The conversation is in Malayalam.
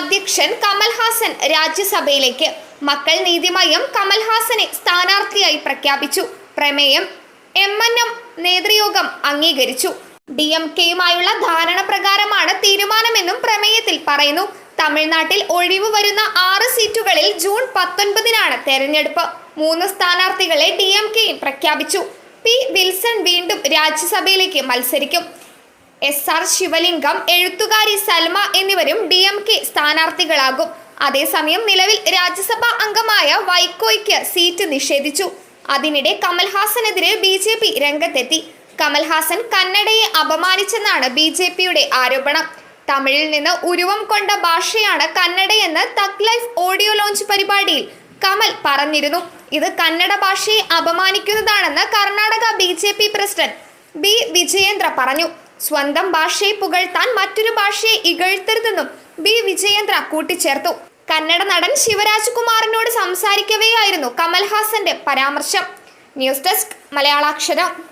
അധ്യക്ഷൻ കമൽഹാസൻ രാജ്യസഭയിലേക്ക് മക്കൾ നീതിമയം കമൽഹാസനെ സ്ഥാനാർത്ഥിയായി പ്രഖ്യാപിച്ചു. പ്രമേയം എം എൻ എം നേതൃയോഗം അംഗീകരിച്ചു. ഡി എം കെയുമായുള്ള ധാരണ പ്രകാരമാണ് തീരുമാനമെന്നും പ്രമേയത്തിൽ പറയുന്നു. തമിഴ്നാട്ടിൽ ഒഴിവ് വരുന്ന ആറ് സീറ്റുകളിൽ ജൂൺ പത്തൊൻപതിനാണ് തെരഞ്ഞെടുപ്പ്. മൂന്ന് സ്ഥാനാർത്ഥികളെ ഡി എം കെയും പ്രഖ്യാപിച്ചു. പി വിൽസൺ വീണ്ടും രാജ്യസഭയിലേക്ക് മത്സരിക്കും. എസ് ആർ ശിവലിംഗം എഴുത്തുകാരി സൽമ എന്നിവരും ഡി എം കെ സ്ഥാനാർത്ഥികളാകും. അതേസമയം നിലവിൽ രാജ്യസഭാ അംഗമായ വൈക്കോയ്ക്ക് സീറ്റ് നിഷേധിച്ചു. അതിനിടെ കമൽഹാസനെതിരെ ബി ജെ പി രംഗത്തെത്തി. കമൽഹാസൻ കന്നഡയെ അപമാനിച്ചെന്നാണ് ബി ജെ പിയുടെ ആരോപണം. തമിഴിൽ നിന്ന് ഉരുവം കൊണ്ട ഭാഷയാണ് കന്നഡയെന്ന് തക് ലൈഫ് ഓഡിയോ ലോഞ്ച് പരിപാടിയിൽ കമൽ പറഞ്ഞിരുന്നു. ഇത് കന്നഡ ഭാഷയെ അപമാനിക്കുന്നതാണെന്ന് Karnataka B president B Vijayendra പറഞ്ഞു. സ്വന്തം ഭാഷയെ പുകഴ്ത്താൻ മറ്റൊരു ഭാഷയെ ഇകഴ്ത്തരുതെന്നും ബി. വിജയേന്ദ്ര കൂട്ടിച്ചേർത്തു. കന്നഡ നടൻ ശിവരാജ് കുമാറിനോട് സംസാരിക്കവെയായിരുന്നു കമൽഹാസന്റെ പരാമർശം. News desk മലയാളാക്ഷരം.